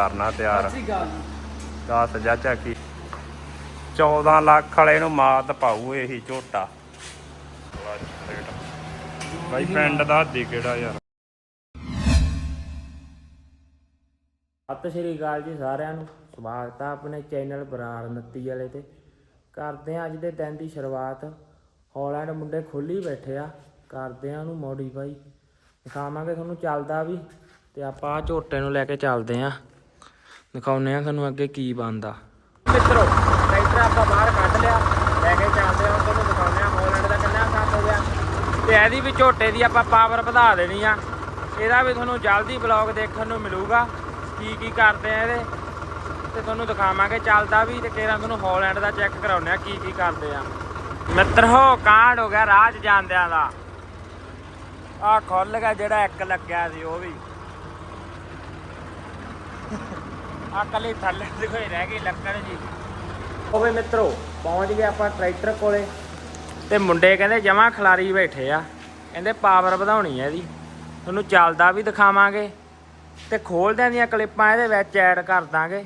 ਕਰਨਾ ਤਿਆਰ। ਦੱਸ ਜਾ ਝਾਕੀ 14 ਲੱਖ ਵਾਲੇ ਨੂੰ ਮਾਤ ਪਾਊ ਇਹੀ ਝੋਟਾ। ਬਾਈ ਪਿੰਡ ਦਾ ਦੀ ਕਿਹੜਾ ਯਾਰ। ਸਤਿ ਸ਼੍ਰੀ ਅਕਾਲ ਜੀ ਸਾਰਿਆਂ ਨੂੰ। ਸਵਾਗਤ ਆ ਆਪਣੇ ਚੈਨਲ ਬਰਾਰ ਨੱਤੀ ਵਾਲੇ ਤੇ। ਕਰਦੇ ਆ ਅੱਜ ਦੇ ਦਿਨ ਦੀ ਸ਼ੁਰੂਆਤ। ਹਾਲੈਂਡ ਮੁੰਡੇ ਖੋਲੀ ਬੈਠੇ ਆ। ਕਰਦੇ ਆ ਉਹਨੂੰ ਮੋਡੀਫਾਈ ਦਿਖਾਵਾਂਗੇ ਤੁਹਾਨੂੰ ਚੱਲਦਾ ਵੀ। ਤੇ ਆਪਾਂ ਝੋਟੇ ਨੂੰ ਲੈ ਕੇ ਚੱਲਦੇ ਆ। ਦਿਖਾਉਨੇ ਆ ਤੁਹਾਨੂੰ ਅੱਗੇ ਕੀ ਬਣਦਾ। ਮਿੱਤਰੋ, ਟਰੈਕਟਰ ਆਪਾਂ ਬਾਹਰ ਕੱਢ ਲਿਆ, ਲੈ ਕੇ ਚੱਲਦੇ ਆ ਤੁਹਾਨੂੰ ਦਿਖਾਉਨੇ ਆ ਹਾਲੈਂਡ ਦਾ ਕਿੰਨਾ ਕੰਮ ਹੋ ਗਿਆ। ਤੇ ਇਹਦੀ ਵੀ ਝੋਟੇ ਦੀ ਆਪਾਂ ਪਾਵਰ ਵਧਾ ਦੇਣੀ ਆ। ਇਹਦਾ ਵੀ ਤੁਹਾਨੂੰ ਜਲਦੀ ਬਲੌਗ ਦੇਖਣ ਨੂੰ ਮਿਲੂਗਾ, ਕੀ ਕੀ ਕਰਦੇ ਆ ਇਹਦੇ। ਤੇ ਤੁਹਾਨੂੰ ਦਿਖਾਵਾਂਗੇ ਚੱਲਦਾ ਵੀ ਤੇ ਕਿਹੜਾ ਤੁਹਾਨੂੰ ਹਾਲੈਂਡ ਦਾ ਚੈੱਕ ਕਰਾਉਨੇ ਆ, ਕੀ ਕੀ ਕਰਦੇ ਆ। ਮਿੱਤਰੋ, ਕਾਂਡ ਹੋ ਗਿਆ ਰਾਜ ਜਾਂਦਿਆਂ ਦਾ। ਆ ਖੁੱਲ ਗਿਆ ਜਿਹੜਾ ਇੱਕ ਲੱਗਿਆ ਸੀ, ਉਹ ਵੀ। ਆ ਕੱਲੀ ਥੱਲੇ ਦੀ ਕੋਈ ਰਹਿ ਗਈ ਲੱਕੜ ਜੀ। ਹੋਵੇ ਮਿੱਤਰੋ ਪਹੁੰਚ ਗਏ ਆਪਾਂ ਟਰੈਕਟਰ ਕੋਲੇ। ਤੇ ਮੁੰਡੇ ਕਹਿੰਦੇ ਜਮਾ ਖਿਲਾਰੀ ਬੈਠੇ ਆ। ਕਹਿੰਦੇ ਪਾਵਰ ਵਧਾਉਣੀ ਹੈ ਇਹਦੀ। ਤੁਹਾਨੂੰ ਚੱਲਦਾ ਵੀ ਦਿਖਾਵਾਂਗੇ। ਤੇ ਖੋਲਦਿਆਂ ਦੀਆਂ ਕਲਿੱਪਾਂ ਇਹਦੇ ਵਿੱਚ ਐਡ ਕਰ ਦਾਂਗੇ।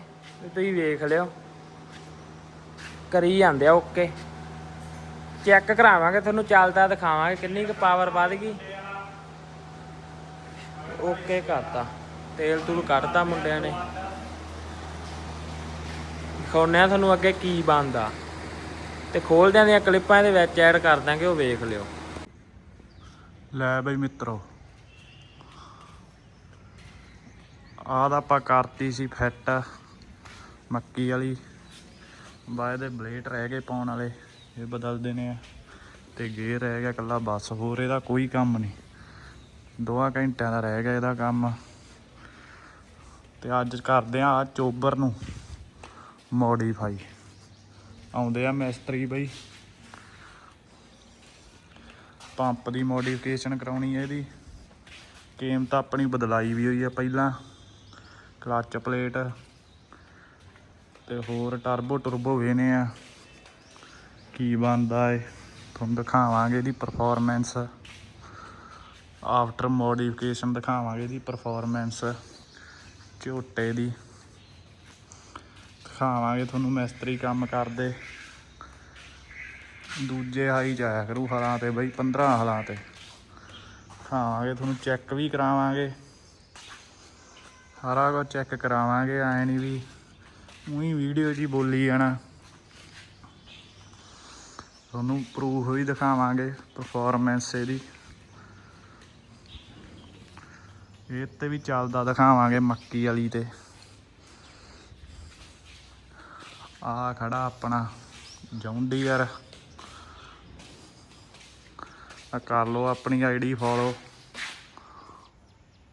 ਤੁਸੀਂ ਵੇਖ ਲਿਓ। ਕਰੀ ਜਾਂਦੇ ਆ ਓਕੇ ਚੈੱਕ ਕਰਾਵਾਂਗੇ ਤੁਹਾਨੂੰ ਚੱਲਦਾ ਦਿਖਾਵਾਂਗੇ ਕਿੰਨੀ ਕੁ ਪਾਵਰ ਵੱਧ ਗਈ। ਓਕੇ ਕਰਤਾ। ਤੇਲ ਤੂਲ ਕੱਢਤਾ ਮੁੰਡਿਆਂ ਨੇ। ਦਿਖਾਉਂਦੇ ਆ ਤੁਹਾਨੂੰ ਅੱਗੇ ਕੀ ਬਣਦਾ। ਤੇ ਖੋਲਦਿਆਂ ਦੀਆਂ ਕਲਿੱਪਾਂ ਇਹਦੇ ਵਿੱਚ ਐਡ ਕਰ ਦਾਂਗੇ ਉਹ ਵੇਖ ਲਿਓ। ਲੈ ਬਈ ਮਿੱਤਰੋ। ਆਹ ਦਾ ਆਪਾਂ ਕਰਤੀ ਸੀ ਫਿੱਟ, ਮੱਕੀ ਵਾਲੀ। ਬਾਅਦ ਇਹਦੇ ਬਲੇਡ ਰਹਿ ਗਏ ਪਾਉਣ ਵਾਲੇ, ਇਹ ਬਦਲ ਦੇਣੇ ਆ। ਤੇ ਗੇਅਰ ਰਹਿ ਗਿਆ ਕੱਲਾ ਬਸ ਹੋਰ ਇਹਦਾ ਕੋਈ ਕੰਮ ਨਹੀਂ। ਦੋਆਂ ਘੰਟਿਆਂ ਦਾ ਰਹਿ ਗਿਆ ਇਹਦਾ ਕੰਮ। ਤੇ ਅੱਜ ਕਰਦੇ ਆ ਆ ਚੋਬਰ ਨੂੰ। ਮੋਡੀਫਾਈ। ਆਉਂਦੇ ਆ ਮਿਸਤਰੀ ਬਈ। ਪੰਪ ਦੀ ਮੋਡੀਫਿਕੇਸ਼ਨ ਕਰਾਉਣੀ ਹੈ ਇਹਦੀ। ਕੀਮਤ ਆਪਣੀ ਬਦਲਾਈ ਵੀ ਹੋਈ ਹੈ ਪਹਿਲਾਂ। ਕਲਚ ਪਲੇਟ ਤੇ ਹੋਰ ਟਰਬੋ ਟਰਬੋ ਵੇਨੇ ਆ। ਕੀ ਬਣਦਾ ਏ। ਤੁਹਾਨੂੰ ਦਿਖਾਵਾਂਗੇ ਇਹਦੀ ਪਰਫਾਰਮੈਂਸ ਆਫਟਰ ਮੋਡੀਫਿਕੇਸ਼ਨ ਦਿਖਾਵਾਂਗੇ ਇਹਦੀ ਪਰਫਾਰਮੈਂਸ ਝੋਟੇ ਦੀ। ਦਿਖਾਵਾਂਗੇ ਤੁਹਾਨੂੰ ਮਿਸਤਰੀ ਕੰਮ ਕਰਦੇ। ਦੂਜੇ ਹਾਈ ਜਾਇਆ ਕਰੂ ਹਲਾਂ ਤੇ ਬਈ 15 ਹਲਾਂ ਤੇ। ਖਾਵਾਂਗੇ ਤੁਹਾਨੂੰ ਚੈੱਕ ਵੀ ਕਰਾਵਾਂਗੇ। ਸਾਰਾ ਕੁਝ ਚੈੱਕ ਕਰਾਵਾਂਗੇ, ਐ ਨਹੀਂ ਵੀ ਉਹੀ ਵੀਡੀਓ 'ਚ ਹੀ ਬੋਲੀ ਜਾਣਾ। ਤੁਹਾਨੂੰ ਪ੍ਰੂਫ ਵੀ ਦਿਖਾਵਾਂਗੇ ਪਰਫਾਰਮੈਂਸ ਇਹਦੀ। ਇਹ ਤੇ ਵੀ ਚੱਲਦਾ ਦਿਖਾਵਾਂਗੇ ਮੱਕੀ ਵਾਲੀ ਤੇ। ਆ ਖੜਾ ਆਪਣਾ ਜੌਂਡੀਅਰ ਆ ਕਰ ਲਓ ਆਪਣੀ ਆਈਡੀ ਫੋਲੋ।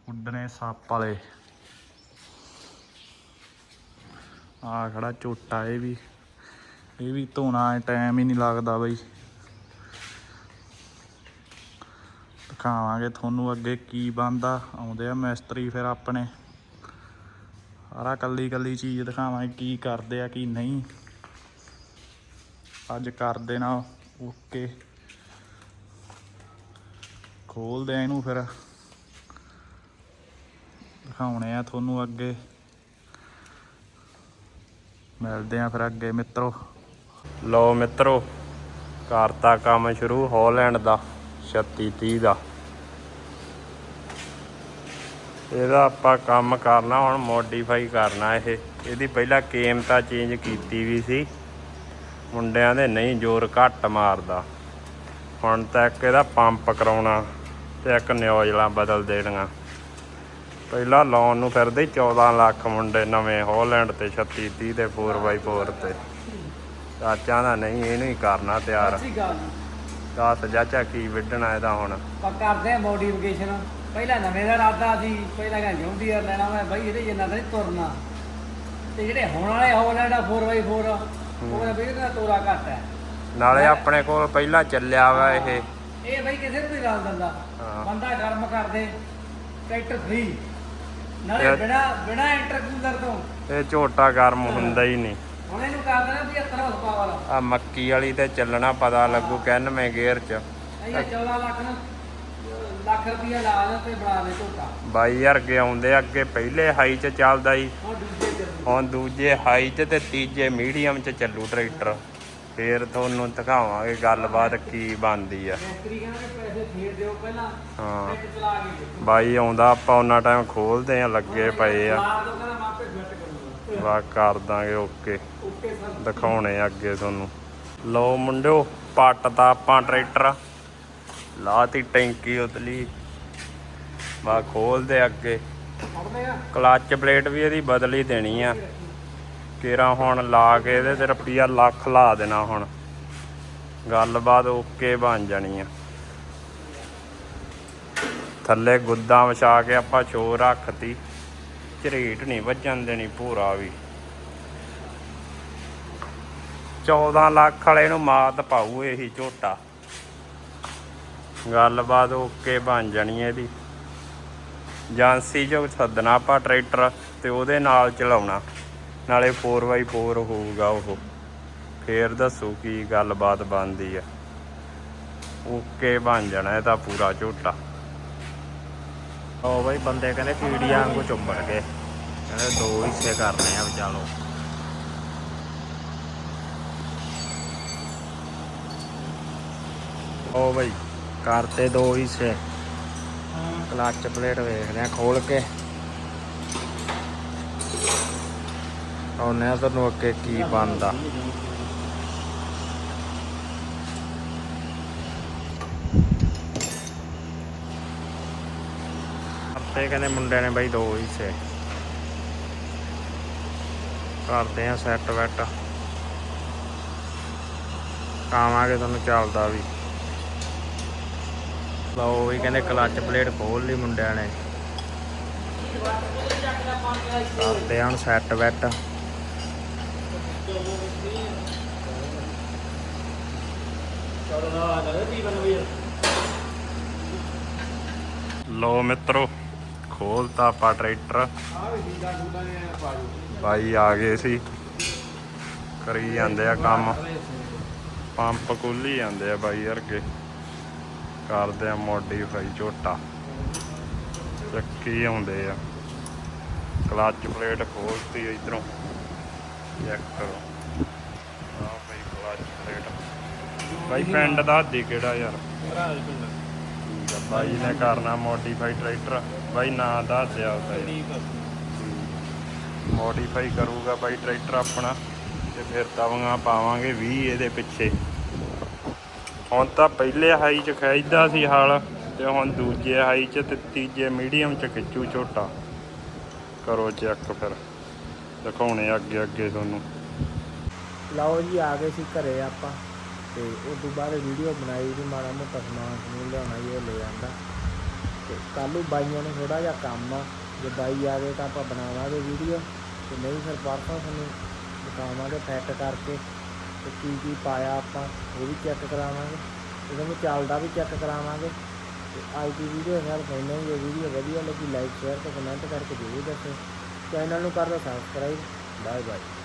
ਉੱਡਣੇ ਸੱਪ ਵਾਲੇ। ਆ ਖੜਾ ਝੋਟਾ ਇਹ ਵੀ। ਇਹ ਵੀ ਧੋਣਾ ਟਾਈਮ ਹੀ ਨਹੀਂ ਲੱਗਦਾ ਬਈ। ਦਿਖਾਵਾਂਗੇ ਤੁਹਾਨੂੰ ਅੱਗੇ ਕੀ ਬੰਦਾ ਆਉਂਦੇ ਆ ਮਿਸਤਰੀ ਫਿਰ ਆਪਣੇ। ਸਾਰਾ ਕੱਲੀ ਕੱਲੀ ਚੀਜ਼ ਦਿਖਾਵਾਂਗੇ ਕੀ ਕਰਦੇ ਆ, ਕੀ ਨਹੀਂ। ਅੱਜ ਕਰ ਦੇਣਾ ਓਕੇ। ਖੋਲਦੇ ਆ ਇਹਨੂੰ ਫਿਰ। ਦਿਖਾਉਣੇ ਆ ਤੁਹਾਨੂੰ ਅੱਗੇ। ਮਿਲਦੇ ਆ ਫਿਰ ਅੱਗੇ ਮਿੱਤਰੋ। ਲਓ ਮਿੱਤਰੋ, ਕਰਤਾ ਕੰਮ ਸ਼ੁਰੂ ਹਾਲੈਂਡ ਦਾ 36 30 ਦਾ। ਇਹਦਾ ਆਪਾਂ ਕੰਮ ਕਰਨਾ ਹੁਣ ਮੋਡੀਫਾਈ ਕਰਨਾ ਇਹ। ਇਹਦੀ ਪਹਿਲਾਂ ਕੀਮਤਾਂ ਚੇਂਜ ਕੀਤੀ ਵੀ ਸੀ। ਮੁੰਡਿਆਂ ਦੇ ਨਹੀਂ ਜ਼ੋਰ ਘੱਟ ਮਾਰਦਾ। ਹੁਣ ਤੱਕ ਇਹਦਾ ਪੰਪ ਕਰਾਉਣਾ ਤੇ ਇੱਕ ਨਿਊਜ਼ਲਾਂ ਬਦਲ ਦੇਣੀਆਂ। ਪਹਿਲਾਂ ਲਾਉਣ ਨੂੰ ਫਿਰਦੇ 14 ਲੱਖ ਮੁੰਡੇ ਨਵੇਂ ਹਾਲੈਂਡ ਤੇ 36 30 ਤੇ 4x4 ਤੇ। ਚਾਚਾ ਦਾ ਨਹੀਂ ਇਹਨੂੰ ਹੀ ਕਰਨਾ ਤਿਆਰ। ਦੱਸ ਚਾਚਾ ਕੀ ਵਿੱਢਣਾ ਇਹਦਾ ਹੁਣ? ਆਪਾਂ ਕਰਦੇ ਆ ਮੋਡੀਫਿਕੇਸ਼ਨ ਪਹਿਲਾਂ ਨਵੇਂ ਦਾ ਇਰਾਦਾ ਸੀ ਪਹਿਲਾਂ ਕਹਿੰਦੇ ਜੌਂਡੀਅਰ ਲੈਣਾ ਮੈਂ ਬਾਈ ਇਹਦੇ ਜਿੰਨਾ ਨਹੀਂ ਤੁਰਨਾ। ਤੇ ਜਿਹੜੇ ਹੁਣ ਵਾਲੇ ਹਾਲੈਂਡ ਆ 4x4 ਉਹ ਕਹਿੰਦਾ ਵੀ ਇਹਦਾ ਤੋਰਾ ਘੱਟ ਹੈ। ਨਾਲੇ ਆਪਣੇ ਕੋਲ ਪਹਿਲਾਂ ਚੱਲਿਆ ਵਾ ਇਹ। ਇਹ ਬਾਈ ਕਿਸੇ ਨੂੰ ਨਹੀਂ ਗੱਲ ਦਿੰਦਾ। ਹਾਂ। ਬੰਦਾ ਗਰਮ ਕਰਦੇ ਟਰੈਕਟਰ ਫ੍ਰੀ ਨਾਲੇ ਬਿਨਾ ਬਿਨਾ ਇੰਟਰਕੂਲਰ ਤੋਂ। ਇਹ ਝੋਟਾ ਗਰਮ ਹੁੰਦਾ ਹੀ ਨਹੀਂ। ਹੁਣ ਇਹਨੂੰ ਕਰ ਦੇਣਾ 75 ਹਾਰਸ ਪਾਵਰ ਆ ਮੱਕੀ ਵਾਲੀ ਤੇ ਚੱਲਣਾ ਪਤਾ ਲੱਗੂ 91 ਗੇਅਰ ਚ। ਇਹ 14 ਲੱਖ ਨੂੰ। ਲੱਖ ਰੁਪਇਆ ਲਾ ਦੇ ਤੇ ਬਣਾ ਦੇ ਝੋਟਾ ਬਾਈ ਯਾਰ ਅੱਗੇ ਆਉਂਦੇ ਅੱਗੇ ਪਹਿਲੇ ਹਾਈ 'ਚ ਚੱਲਦਾ ਸੀ। ਹੁਣ ਦੂਜੇ ਚ ਹੁਣ ਦੂਜੇ ਹਾਈ 'ਚ ਤੇ ਤੀਜੇ ਮੀਡੀਅਮ 'ਚ ਚੱਲੂ ਟਰੈਕਟਰ ਫੇਰ ਤੁਹਾਨੂੰ ਦਿਖਾਵਾਂਗੇ ਗੱਲਬਾਤ ਕੀ ਬਣਦੀ ਆ। ਮਿਸਤਰੀ ਕਹਿੰਦੇ ਪੈਸੇ ਫੇਰ ਦਿਓ ਪਹਿਲਾਂ ਹਾਂ। ਇੱਕ ਚਲਾ ਕੇ ਦੇਖੋ। ਬਾਈ ਆਉਂਦਾ ਆਪਾਂ ਉਹਨਾਂ ਟਾਈਮ ਖੋਲਦੇ ਆ ਲੱਗੇ ਪਏ ਆ। ਮਾਰ ਦੋ ਕਹਿੰਦਾ ਮਾਪੇ ਫਿੱਟ ਕਰੂੰਗਾ। ਵਾ ਕਰ ਦਾਂਗੇ ਓਕੇ ਓਕੇ ਸਰ ਦਿਖਾਉਣੇ ਆ ਅੱਗੇ ਤੁਹਾਨੂੰ। ਲਓ ਮੁੰਡਿਓ ਪੱਟ ਤਾਂ ਆਪਾਂ ਟਰੈਕਟਰ ਲਾਤੀ ਟੈਂਕੀ ਉਤਲੀ। ਵਾ ਖੋਲਦੇ ਅੱਗੇ। ਕਲਚ ਪਲੇਟ ਵੀ ਇਹਦੀ ਬਦਲੀ ਦੇਣੀ ਆ। ਕੇਰਾ ਹੁਣ ਲਾ ਕੇ ਇਹਦੇ ਤੇ ਰੁਪਈਆ ਲੱਖ ਲਾ ਦੇਣਾ ਹੁਣ। ਗੱਲਬਾਤ ਓਕੇ ਬਣ ਜਾਣੀ ਆ। ਥੱਲੇ ਗੁੱਦਾਂ ਵਿਛਾ ਕੇ ਆਪਾਂ ਛੋ ਰੱਖਤੀ। ਝਰੀਟ ਨਹੀਂ ਵੱਜਣ ਦੇਣੀ ਭੂਰਾ ਵੀ। 14 ਲੱਖ ਵਾਲੇ ਨੂੰ ਮਾਤ ਪਾਊ ਇਹੀ ਝੋਟਾ। ਗੱਲਬਾਤ ਓਕੇ ਬਣ ਜਾਣੀ ਹੈ ਇਹਦੀ। ਏਜੰਸੀ ਜੋ ਸੱਦਣਾ ਆਪਾਂ ਟਰੈਕਟਰ ਤੇ ਉਹਦੇ ਨਾਲ ਚਲਾਉਣਾ। ਨਾਲੇ 4x4 ਹੋਊਗਾ ਉਹ। ਫੇਰ ਦੱਸੋ ਕੀ ਗੱਲਬਾਤ ਬਣਦੀ ਆ। ਓਕੇ ਬਣ ਜਾਣਾ ਇਹ ਤਾਂ ਪੂਰਾ ਝੋਟਾ। ਉਹ ਬਈ ਬੰਦੇ ਕਹਿੰਦੇ ਕੀੜੀਆਂ ਵਾਂਗੂ ਚੁੰਬੜ ਗਏ। ਕਹਿੰਦੇ ਦੋ ਹਿੱਸੇ ਕਰਨੇ ਆ ਵਿਚਾਲੋ ਉਹ। ਬਈ। ਕਰਤੇ ਦੋ ਹਿੱਸੇ ਕਲੱਚ ਪਲੇਟ ਵੇਖਦੇ ਆ ਖੋਲ ਕੇ। ਉਹਨੇ ਆ ਤੁਹਾਨੂੰ ਅੱਗੇ ਕੀ ਬਣਦਾ। ਕਰਤੇ ਕਹਿੰਦੇ ਮੁੰਡੇ ਨੇ ਬਈ ਦੋ ਹਿੱਸੇ ਕਰਦੇ ਆ ਸੈੱਟ ਵੈਟ ਕਾਵਾਂਗੇ ਤੁਹਾਨੂੰ ਚੱਲਦਾ ਵੀ। ਲਓ ਵੀ ਕਹਿੰਦੇ ਕਲੱਚ ਪਲੇਟ ਖੋਲ ਲਈ ਮੁੰਡਿਆਂ ਨੇ। ਕਰਦੇ ਹਨ ਸੈੱਟ ਵੈਟ ਲੋ ਮਿੱਤਰੋ, ਖੋਲਤਾ ਆਪਾਂ ਟਰੈਕਟਰ ਬਾਈ ਆ ਗਏ ਸੀ। ਕਰੀ ਜਾਂਦੇ ਆ ਕੰਮ। ਪੰਪ ਖੋਲੀ ਜਾਂਦੇ ਆ ਬਾਈ ਵਰਗੇ। ਕਰਦੇ ਆ ਮੋਡੀਫਾਈ ਝੋਟਾ। ਚੱਕੀ ਆਉਂਦੇ ਆ। ਕਲੱਚ ਪਲੇਟ ਖੋਲਤੀ ਇਧਰੋਂ। ਚੈੱਕ ਕਰੋ। ਆ ਬਈ ਕਲੱਚ ਪਲੇਟ ਬਾਈ ਪਿੰਡ ਦਾ ਦੀ ਕਿਹੜਾ ਯਾਰ? ਬਾਈ ਨੇ ਕਰਨਾ ਮੋਡੀਫਾਈ ਟਰੈਕਟਰ ਬਾਈ ਨਾਂ ਦੱਸ ਦਿਆ ਉਹਦਾ ਮੋਡੀਫਾਈ ਕਰੂਗਾ ਬਾਈ ਟਰੈਕਟਰ ਆਪਣਾ। ਤੇ ਫਿਰ ਤਵੀਆਂ ਪਾਵਾਂਗੇ 20 ਇਹਦੇ ਪਿੱਛੇ। ਹੁਣ ਤਾਂ ਪਹਿਲੇ ਹਾਈ 'ਚ ਖਿੱਚਦਾ ਸੀ ਹਾਲ ਤੇ ਹੁਣ ਦੂਜੇ ਹਾਈ 'ਚ ਤੇ ਤੀਜੇ ਮੀਡੀਅਮ 'ਚ ਖਿੱਚੂ ਝੋਟਾ। ਕਰੋ ਚੈੱਕ ਫਿਰ। ਦਿਖਾਉਣੇ ਅੱਗੇ ਅੱਗੇ ਤੁਹਾਨੂੰ। ਲਓ ਜੀ, ਆ ਗਏ ਸੀ ਘਰੇ ਆਪਾਂ ਤੇ ਉਸ ਤੋਂ ਬਾਅਦ ਵੀਡੀਓ ਬਣਾਈ ਵੀ ਮਾੜਾ ਮੋਟਾ ਸਮਾਨ ਸਮੂਨ ਲਿਆਉਣਾ ਜੀ, ਉਹ ਲੈ ਆਂਦਾ। ਤੇ ਕੱਲ ਨੂੰ ਬਾਈਆਂ ਨੂੰ ਥੋੜਾ ਜਿਹਾ ਕੰਮ ਆ, ਜੇ ਬਾਈ ਆ ਗਏ ਤਾਂ ਆਪਾਂ ਬਣਾਵਾਂਗੇ ਵੀਡੀਓ ਤੇ ਨਹੀਂ ਫਿਰ ਪਰਸੋਂ ਤੁਹਾਨੂੰ ਦਿਖਾਵਾਂਗੇ ਫਿੱਟ ਕਰਕੇ। ਤੇ ਕੀ ਕੀ ਪਾਇਆ ਆਪਾਂ, ਉਹ ਵੀ ਚੈੱਕ ਕਰਾਵਾਂਗੇ। ਤੇ ਨੂੰ ਚੱਲਦਾ ਵੀ ਚੈੱਕ ਕਰਾਵਾਂਗੇ। ਤੇ ਅੱਜ ਦੀ ਵੀਡੀਓ ਨਾਲ ਕਹਿੰਦੇ ਇਹ ਵੀਡੀਓ ਵਧੀਆ ਲੱਗੀ ਲਾਈਕ ਸ਼ੇਅਰ ਤੇ ਕਮੈਂਟ ਕਰਕੇ ਜ਼ਰੂਰ ਦੱਸੋ। ਚੈਨਲ ਨੂੰ ਕਰ ਦਿਓ ਸਬਸਕ੍ਰਾਈਬ ਬਾਏ ਬਾਏ